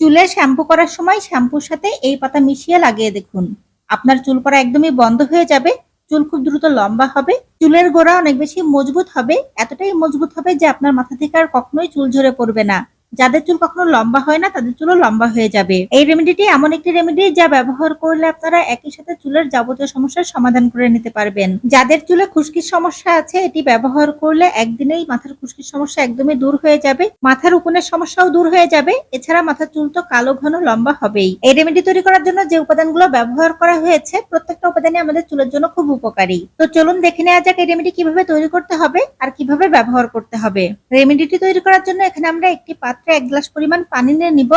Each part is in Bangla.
চুলে শ্যাম্পু করার সময় শ্যাম্পুর সাথে এই পাতা মিশিয়ে লাগিয়ে দেখুন। আপনার চুল পড়া একদমই বন্ধ হয়ে যাবে, চুল খুব দ্রুত লম্বা হবে, চুলের গোড়া অনেক বেশি মজবুত হবে, এতটাই মজবুত হবে যে আপনার মাথা থেকে আর কখনোই চুল ঝরে পড়বে না। যাদের চুল কখনো লম্বা হয় না, তাদের চুলও লম্বা হয়ে যাবে। এই রেমেডিটি এমন একটি রেমেডি যা ব্যবহার করলে আপনারা একই সাথে চুলের যাবতীয় সমস্যার সমাধান করে নিতে পারবেন। যাদের চুলে খুশকির সমস্যা আছে, এটি ব্যবহার করলে একদিনেই মাথার খুশকির সমস্যা একদমই দূর হয়ে যাবে। মাথার উপনের সমস্যাও দূর হয়ে যাবে। এছাড়া মাথার চুল তো কালো, ঘন, লম্বা হবেই। এই রেমেডি তৈরি করার জন্য যে উপাদানগুলো ব্যবহার করা হয়েছে, প্রত্যেকটা উপাদানই আমাদের চুলের জন্য খুব উপকারী। তো চলুন দেখে নেওয়া যাক এই রেমেডি কীভাবে তৈরি করতে হবে আর কীভাবে ব্যবহার করতে হবে। রেমেডিটি তৈরি করার জন্য এখানে আমরা একটি পাত্রে এক গ্লাস পরিমাণ পানি নিয়ে নিব।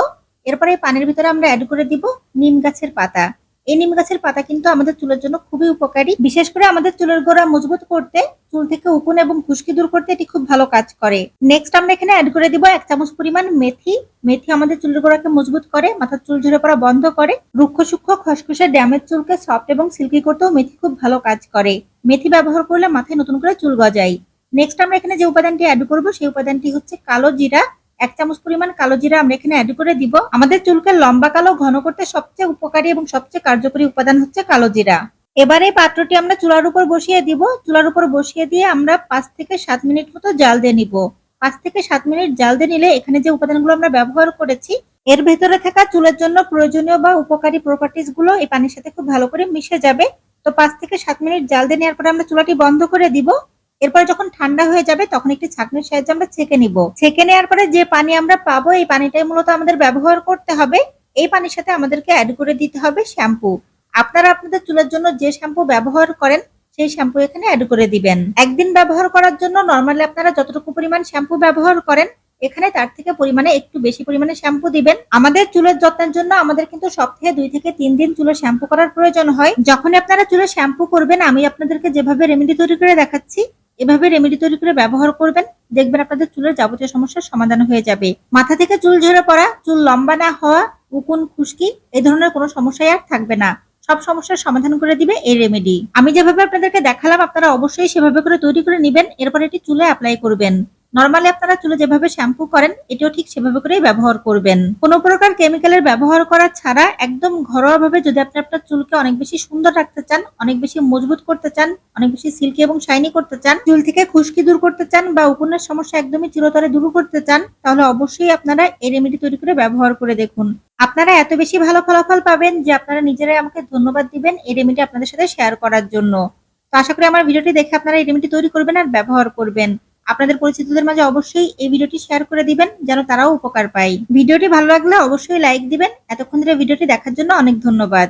এরপরে পানির ভিতরে আমরা অ্যাড করে দিব নিম গাছের পাতা। এই নিম গাছের পাতা কিন্তু আমাদের চুলের জন্য খুবই উপকারী। বিশেষ করে আমাদের চুলের গোড়া মজবুত করতে, চুল থেকে উকুন এবং খুশকি দূর করতে এটি খুব ভালো কাজ করে। নেক্সট আমরা এখানে অ্যাড করে দিব এক চামচ পরিমাণ মেথি। মেথি আমাদের চুলের গোড়াকে মজবুত করে, মাথার চুল ঝরে পড়া বন্ধ করে। রুক্ষ সূক্ষ্ম খসখসে ড্যামেজ চুলকে সফট এবং সিল্কি করতেও মেথি খুব ভালো কাজ করে। মেথি ব্যবহার করলে মাথায় নতুন করে চুল গজায়। নেক্সট আমরা এখানে যে উপাদানটি অ্যাড করব, সেই উপাদানটি হচ্ছে কালো জিরা। এক চামচ পরিমাণ কালো জিরা আমরা এখানে অ্যাড করে দিব। আমাদের চুলকে লম্বা কালো ঘন করতে সবচেয়ে উপকারী এবং সবচেয়ে কার্যকরী উপাদান হচ্ছে কালো জিরা। এবারে পাত্রটি আমরা চুলার উপর বসিয়ে দিব। চুলার উপর বসিয়ে দিয়ে আমরা পাঁচ থেকে সাত মিনিট মতো জাল দিয়ে নিব। পাঁচ থেকে সাত মিনিট জাল দিয়ে নিলে এখানে যে উপাদানগুলো আমরা ব্যবহার করেছি, এর ভেতরে থাকা চুলের জন্য প্রয়োজনীয় বা উপকারী প্রপার্টিসগুলো এই পানির সাথে খুব ভালো করে মিশে যাবে। তো পাঁচ থেকে সাত মিনিট জাল দিয়ে নেওয়ার পরে আমরা চুলাটি বন্ধ করে দিব। এরপর যখন ঠান্ডা হয়ে যাবে তখন একটি ছাঁকনির সাহায্যে আমরা ছেঁকে নিব। ছেঁকে নেওয়ার পরে যে পানি আমরা পাবো, এই পানিটাই মূলত আমাদের ব্যবহার করতে হবে। এই পানির সাথে আমাদেরকে অ্যাড করে দিতে হবে শ্যাম্পু। আপনারা আপনাদের চুলের জন্য যে শ্যাম্পু ব্যবহার করেন, সেই শ্যাম্পু এখানে অ্যাড করে দিবেন। একদিন ব্যবহার করার জন্য নর্মালি আপনারা যতটুকু পরিমাণ শ্যাম্পু ব্যবহার করেন, এখানে তার থেকে পরিমাণে একটু বেশি পরিমাণে শ্যাম্পু দিবেন। আমাদের চুলের যত্নের জন্য আমাদের কিন্তু সপ্তাহে দুই থেকে তিন দিন চুলে শ্যাম্পু করার প্রয়োজন হয়। যখন আপনারা চুলে শ্যাম্পু করবেন, আমি আপনাদেরকে যেভাবে রেমেডি তৈরি করে দেখাচ্ছি এভাবে রেমেডি তৈরি করে ব্যবহার করবেন, দেখবেন আপনাদের চুলের যাবতীয় সমস্যার সমাধান হয়ে যাবে। মাথা থেকে চুল ঝরে পড়া, চুল লম্বা না হওয়া, উকুন, খুশকি এই ধরনের কোনো সমস্যাই আর থাকবে না। সব সমস্যার সমাধান করে দিবে এই রেমেডি আমি যেভাবে আপনাদেরকে দেখালাম, আপনারা অবশ্যই সেভাবে করে তৈরি করে নিবেন, এরপর এটি চুলে অ্যাপ্লাই করবেন। নর্মালি আপনারা চুলে যেভাবে শ্যাম্পু করেন, এটিও ঠিক সেভাবে করেই ব্যবহার করবেন। কোনো প্রকার কেমিক্যালের ব্যবহার করা ছাড়া একদম ঘরোয়া ভাবে যদি আপনি আপনার চুলকে অনেক বেশি সুন্দর রাখতে চান, অনেক বেশি মজবুত করতে চান, অনেক বেশি সিল্কি এবং শাইনি করতে চান, চুল থেকে খুশকি দূর করতে চান বা উকুনের সমস্যা একদমই চিরতরে দূর করতে চান, তাহলে অবশ্যই আপনারা এই রেমেডি তৈরি করে ব্যবহার করে দেখুন। আপনারা এত বেশি ভালো ফলাফল পাবেন যে আপনারা নিজেরাই আমাকে ধন্যবাদ দিবেন এই রেমেডি আপনাদের সাথে শেয়ার করার জন্য। তো আশা করি আমার ভিডিওটি দেখে আপনারা এই রেমেডি তৈরি করবেন আর ব্যবহার করবেন। আপনাদের পরিচিতদের মাঝে অবশ্যই এই ভিডিওটি শেয়ার করে দিবেন, যেন তারাও উপকার পায়। ভিডিওটি ভালো লাগলে অবশ্যই লাইক দিবেন। এতক্ষণ ধরে ভিডিওটি দেখার জন্য অনেক ধন্যবাদ।